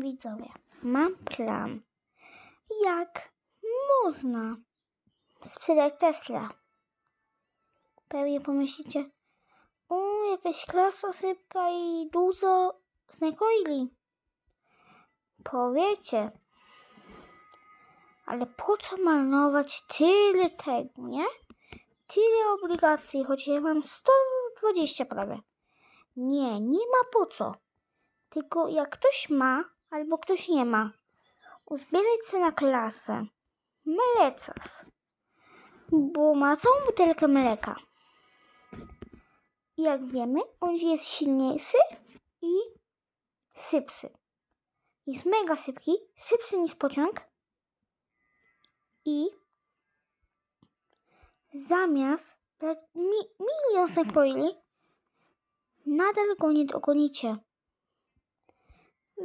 Widzowie, mam plan. Jak można sprzedać Tesla? Pewnie pomyślicie, o, jakaś klasa sypka i dużo znakoili. Powiecie, ale po co marnować tyle tego, nie? Tyle obligacji, choć ja mam 120 prawie. Nie, nie ma po co. Tylko jak ktoś ma, albo ktoś nie ma, uzbierać się na klasę. Mlecas. Bo ma całą butelkę mleka. Jak wiemy, on jest silniejszy i sypsy. Jest mega sypki, sypsy niż pociąg. I zamiast mi, milion sekoili, nadal go nie dogonicie.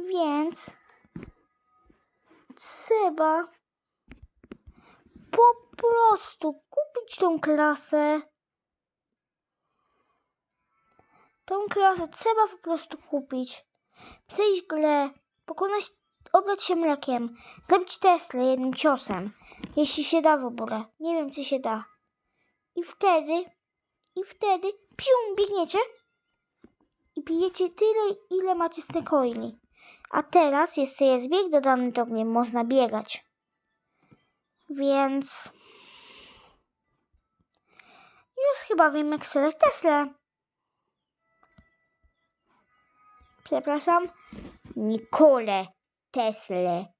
Więc trzeba po prostu kupić tą klasę. Tą klasę trzeba po prostu kupić. Przejść grę, pokonać, oblać się mlekiem, zrobić Tesla jednym ciosem. Jeśli się da w ogóle. Nie wiem, czy się da. I wtedy, i wtedy, pium, biegniecie i pijecie tyle, ile macie z coili. A teraz jeszcze jest bieg dodany do mnie, można biegać. Więc już chyba wiem, jak sprzedać Tesla. Przepraszam, Nikole Tesla.